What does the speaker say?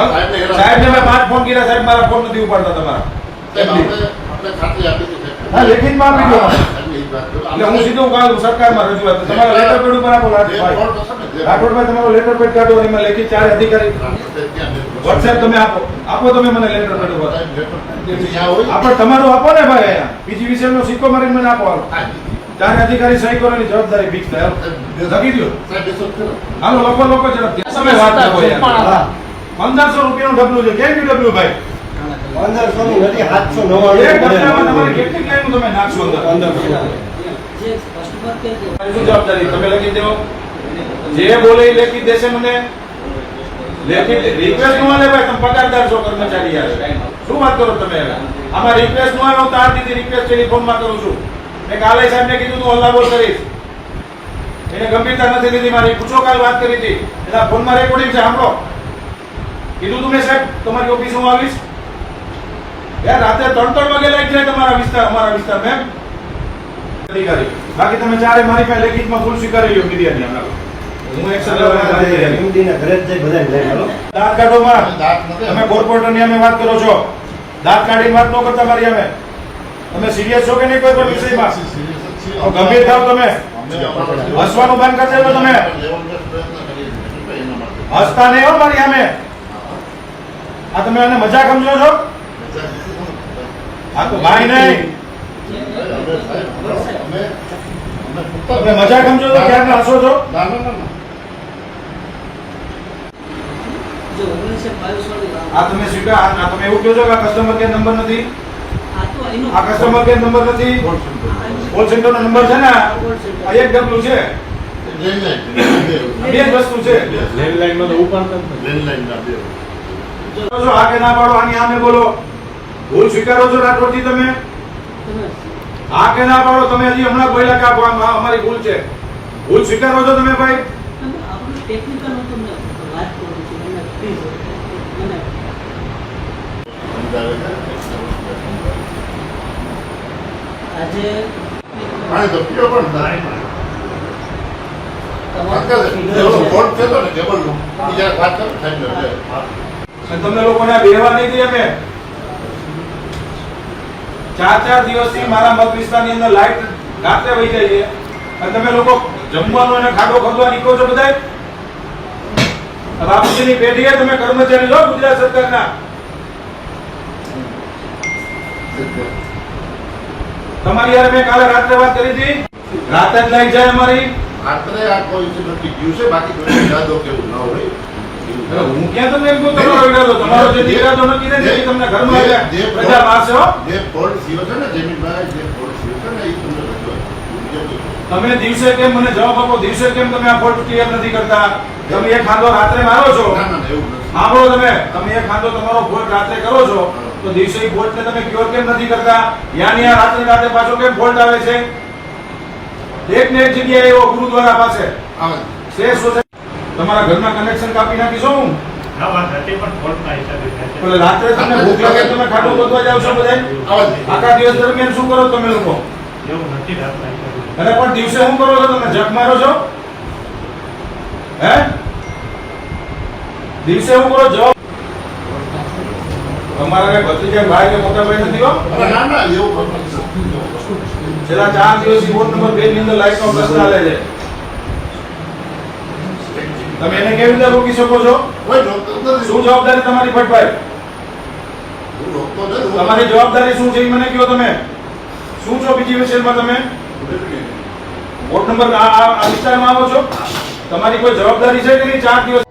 સાહેબને ને મેં પાંચ ફોન કર્યા સાહેબ મારા ફોન નથી ઉપાડતા તમારા. સાહેબ, આપી સાહેબ. દો. એટલે હું સીધું કાલ સરકારમાં રજૂઆત તમારા લેટર પેડ ઉપર આપો રાઠોડભાઈ તમારો લેટર પેડ કાઢો એમાં લેખિત ચાર અધિકારી સાહેબ, ત્યાં જે- વોટ્સએપ તમે આપો. આપો તમે મને લેટર પેડ ઉપર. સાહેબ, લેટર જ્યાં હોય. આપણે તમારું આપો ને ભાઈ અહીંયા. પીજીવીસીએલ નો સિક્કો મારીને મને આપો ચાર અધિકારી સહી કરવાની જવાબદારી બીજ થાય. લખી દો સાહેબ. હાલો લોકો લોકો ઝડપથી તમે વાત કરો યાર. પંદરસો રૂપિયાનું ડબલું છે. કેમ ડબલું ભાઈ? પંદરસો નું નથી સાતસો નવ્વાણું કેટલી લાઈન તમે નાખશો અંદર? પંદરસો. જવાબદારી? તમે લખી દો. જે બોલે એ લેખી દેશે મને. લેખિત રિક્વેસ્ટ નો આવે ભાઈ તમે પગારદાર છો કર્મચારી યાર. શું વાત કરો તમે આમાં રિક્વેસ્ટનું આવે હું તાર દીધી રિક્વેસ્ટ ટેલિફોનમાં કરું છું. મેં કાલે સાહેબને કીધું તું હલ્લાબોલ કરીશ. એને ગંભીરતા નથી લીધી મારી. પૂછો કાલ વાત કરી હતી. એના ફોનમાં રેકોર્ડિંગ છે સાંભળો. કીધું તું મેં સાહેબ તમારી ઓફિસ હું આવીશ. યાર રાતે ત્રણ ત્રણ વાગે લાઈટ જાય તમારા વિસ્તાર અમારા વિસ્તાર મેમ અધિકારી બાકી તમે ચારે મારી પાસે લેખિતમાં ફૂલ સ્વીકારી લ્યો મીડિયાની હમણાં. હું ઘરે જઈ લઈ. દાંત કાઢો માં તમે કોર્પોરેટરની અમે વાત કરો છો. દાંત કાઢીને વાત ન કરતા મારી અમે તમે સિરિયસ છો કે નહીં કોઈ પણ વિષયમાં? ગંભીર થાવ તમે. હસવાનું બંધ કરી દેજો તમે. હસતા નહીં હો મારી સામે. આ તમે આને મજાક સમજો છો? આ તો ભાઈ નહીં. તમે મજાક સમજો છો ક્યારના હસો છો? આ તમે સ્વીકાર આ તમે એવું કહો છો કે આ કસ્ટમર કેર નંબર નથી? આ તો એનો આ કસ્ટમર કેર નંબર નથી? કોલ સેન્ટર નો નંબર છે ને આ? એક ડબલું છે. બે વસ્તુ છે. કહો છો આ કે ના પાડો આની સામે બોલો. ભૂલ સ્વીકારો છો રાઠોડજી તમે? તમે કે ના પાડો તમે હજી હમણાં બોલ્યા કે અમારી ભૂલ છે. ભૂલ સ્વીકારો છો તમે ભાઈ? તમે આપણું ટેકનિકલ હું તમને વાત કરું છું. મને પ્લીઝ મને આજે તમને લોકોને બેહવા નહીં દઈએ અમે. ચાર ચાર દિવસથી મારા મત વિસ્તારની અંદર લાઈટ રાત્રે વહી જાય છે. અને તમે લોકો જમવાનું અને ખાડો ખોદવા નીકળો છો બધા બાપુજીની પેઢીએ તમે કર્મચારી લો ગુજરાત સરકારના. તમારી યાર મેં કાલે રાત્રે વાત કરી હતી. રાતે જ લાઈટ જાય અમારી. રાત્રે આ કોઈ નથી ગયું છે? બાકી કોઈ યાદો કેવું? ન હોય. હું ક્યાં તમને એમ કહું તમારો ઈરાદો તમારો જે ઈરાદો નક્કી થાય એ તમને ઘરમાં જે- આવ્યા જે- પ્રજા મારશે જે ફોલ્ટ થયો છે ને જમીનભાઈ જે ફોલ્ટ થયો છે ને એ તમને તમે દિવસે કેમ મને જવાબ આપો? દિવસે કેમ તમે આ ફોલ્ટ ક્લિયર નથી કરતા? તમે એક ખાંધો રાત્રે મારો છો? સાંભળો તમે. તમે એક ખાંધો તમારો ફોલ્ટ રાત્રે કરો છો તો દિવસે એ ફોલ્ટ ને તમે ક્યોર કેમ નથી કરતા? યાની આ રાત્રે રાત્રે પાછો કેમ ફોલ્ટ આવે છે? એક ને એક જગ્યાએ એવો ગુરુદ્વારા પાસે. આવે. શેર સોસાયટી તમારા ઘરના કનેક્શન કાપી નાખીશું હું એટલે રાત્રે તમને ભૂખ લાગે તમે ખાટું ગોતવા જાવ છો બધા આખા દિવસ દરમિયાન શું કરો તમે લોકો? અરે પણ દિવસે શું કરો છો? તમે જગ મારો છો? હે? દિવસે શું કરો? જવાબ? તમારા ભત્રીજા ભાઈ કે મોટા ભાઈ નથી હો? ના ના એવું છેલ્લા ચાર દિવસથી વોર્ડ નંબર બે ની અંદર લાઈટ નો પ્રશ્ન ચાલે છે. તમે એને કેવી રીતે રોકી શકો છો? કોઈ રોકતો નથી. શું જવાબદારી તમારી ભટ્ટભાઈ હું રોકતો નથી. તમારી જવાબદારી શું છે એ મને કહો તમે. શું છો બીજી વિષયમાં તમે? વોર્ડ નંબર આ વિસ્તારમાં આવો છો? તમારી કોઈ જવાબદારી છે કે નહીં? ચાર દિવસ